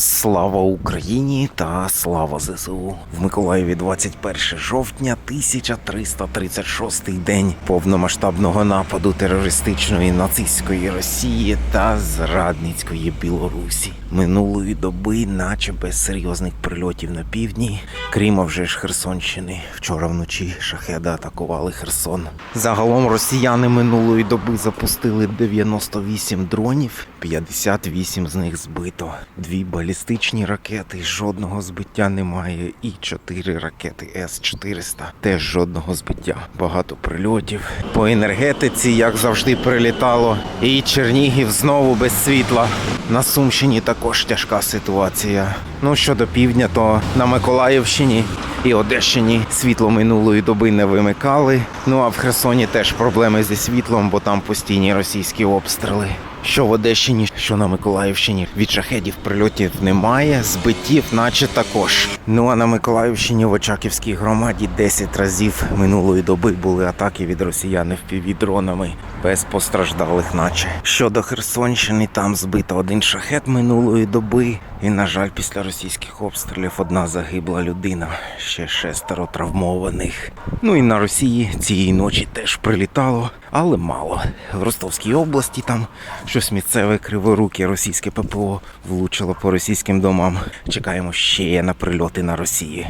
Слава Україні та слава ЗСУ в Миколаєві 21 жовтня 1336 день повномасштабного нападу терористичної нацистської Росії та зрадницької Білорусі. Минулої доби, наче без серйозних прильотів на півдні, крім а вже ж Херсонщини. Вчора вночі шахеди атакували Херсон. Загалом росіяни минулої доби запустили 98 дронів, 58 з них збито. Дві балістичні ракети, жодного збиття немає. І чотири ракети С-400. Теж жодного збиття. Багато прильотів. По енергетиці, як завжди, прилітало. І Чернігів знову без світла. На Сумщині також тяжка ситуація. Ну щодо півдня, то на Миколаївщині і Одещині світло минулої доби не вимикали. Ну а в Херсоні теж проблеми зі світлом, бо там постійні російські обстріли. Що в Одещині, що на Миколаївщині від шахедів прильотів немає, збиттів, наче також. Ну а на Миколаївщині в Очаківській громаді 10 разів минулої доби були атаки від росіян впівдронами без постраждалих, наче. Щодо Херсонщини, там збито один шахет минулої доби. І, на жаль, після російських обстрілів одна загибла людина, ще шестеро травмованих. Ну і на Росії цієї ночі теж прилітало, але мало. В Ростовській області там щось місцеве криворуке російське ППО влучило по російським домам. Чекаємо ще на прильоти на Росії.